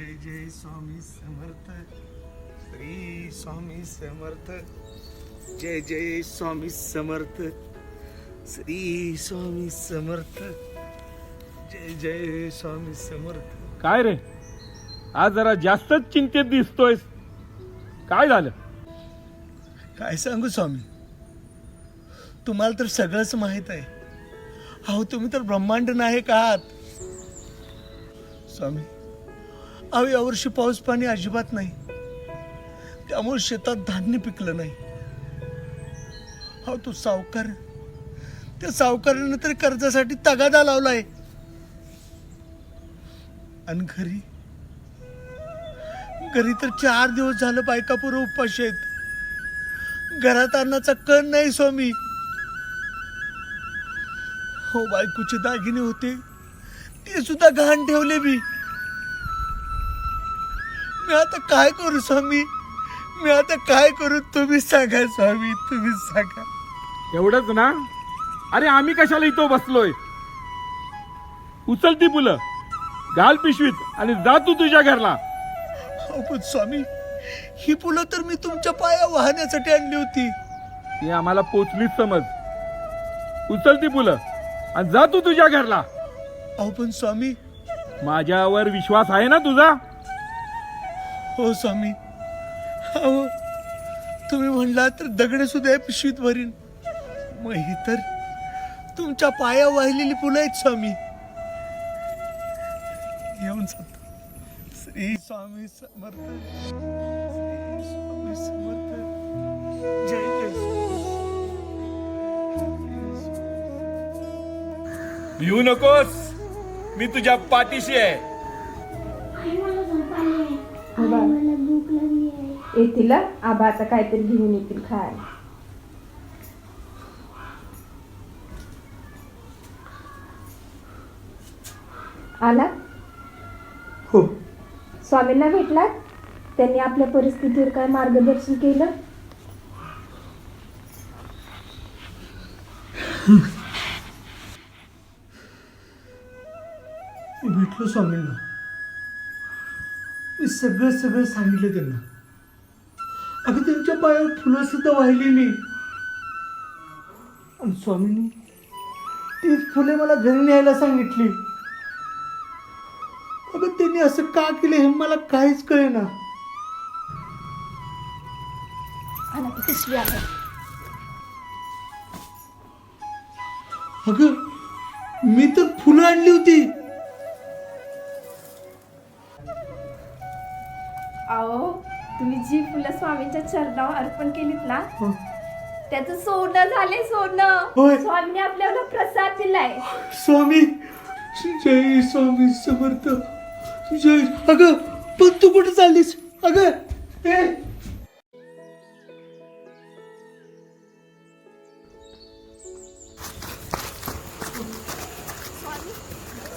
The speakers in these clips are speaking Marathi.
जय जय स्वामी समर्थ श्री स्वामी समर्थ जय जय स्वामी समर्थ श्री स्वामी समर्थ जय जय स्वामी समर्थ. काय रे? आज जरा जास्तच चिंतेत दिसतोयस. काय झालं? काय सांगू स्वामी? तुम्हाला तर सगळंच माहीत आहे. अहो तुम्ही तर ब्रह्मांड नायक आहात. स्वामी अहो यावर्षी पाऊस पाणी अजिबात नाही. त्यामुळे शेतात धान्य पिकलं नाही. हा तो सावकार त्या सावकारानं तर कर्जासाठी तगादा लावलाय. आणि घरी घरी तर चार दिवस झालं बायकापूर उपाशेत उपाशी आहेत. घरात अन्नाचा कण नाही स्वामी. हो बायकोचे दागिने होते. ते सुद्धा घाण ठेवले मी मी आता काय करू स्वामी? मी आता काय करू? तुम्ही सांगा स्वामी तुम्ही सांगा. एवढंच ना? अरे आम्ही कशाला इथं बसलोय? उचल ती फुलं घाल पिशवीत आणि जा तू तुझ्या घरला. हो पण स्वामी ही फुलं तर मी तुमच्या पाया वाहण्यासाठी आणली होती. ती आम्हाला पोचलीच समज. उचल ती फुलं आणि जा तू तुझ्या घरला. अहो पण स्वामी माझ्यावर विश्वास आहे ना तुझा? हो स्वामी. अहो तुम्ही म्हणला तर दगड सुद्धा या पिशवीत भरीन. मग ही तर तुमच्या पाया वाहिलेली फुलं आहेत स्वामी. येऊन जातो श्री स्वामी समर्थ. श्री स्वामी समर्थ. जय जय भिऊ नकोस. मी तुझ्या पाठीशी आहे. मला भूक लागली आहे. येतील. आबा आता काहीतरी घेऊन येतील खायला. आला? हो. स्वामींना भेटलात? त्यांनी आपल्या परिस्थितीवर काय मार्गदर्शन केलं? मी भेटलो स्वामींना. सगळं सगळं सांगितलं त्यांना. अगं त्यांच्या पायावर फुलं सुद्धा वाहिलेली आणि स्वामींनी तीच फुले मला घरी न्यायला सांगितली. अगं त्यांनी असं का केलं हे मला काहीच कळेना. पिशवी आता अगं मी तर फुलं आणली होती. अहो तुम्ही जी फुलं स्वामींच्या चरणावर अर्पण केलीत ना हं. त्याचं सोनं झाले सोनं. स्वामीने आपल्याला प्रसाद दिलाय. स्वामी जय स्वामी समर्थ. जय अगं पण तू कुठे चाललीस? अगं ए.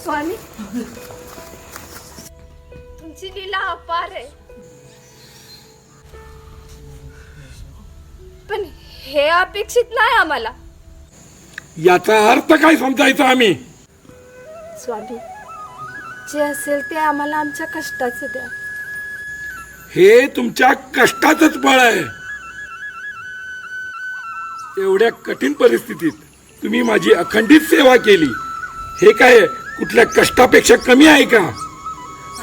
स्वामी. तुमची लीला अपार आहे. पण हे अपेक्षित नाही आम्हाला. याचा अर्थ काय समजायचा आम्ही? स्वामी जे असेल ते आम्हाला आमच्या कष्टाचं द्या. हे तुमच्या कष्टाचंच फळ आहे. एवढ्या कठीण परिस्थितीत तुम्ही माझी अखंडित सेवा केली. हे काय कुठल्या कष्टापेक्षा कमी आहे का?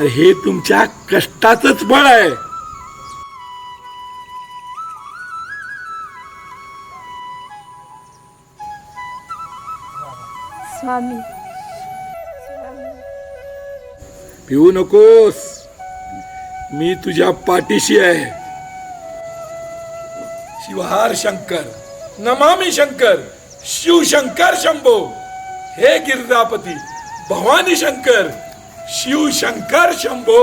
हे तुमच्या कष्टाचंच बळ आहे. स्वामी पिऊ नकोस. मी तुझ्या पाठीशी आहे. शिवहार शंकर नमामी शंकर शिवशंकर शंभो. हे गिरिजापती भवानी शंकर शिवशंकर शंभो.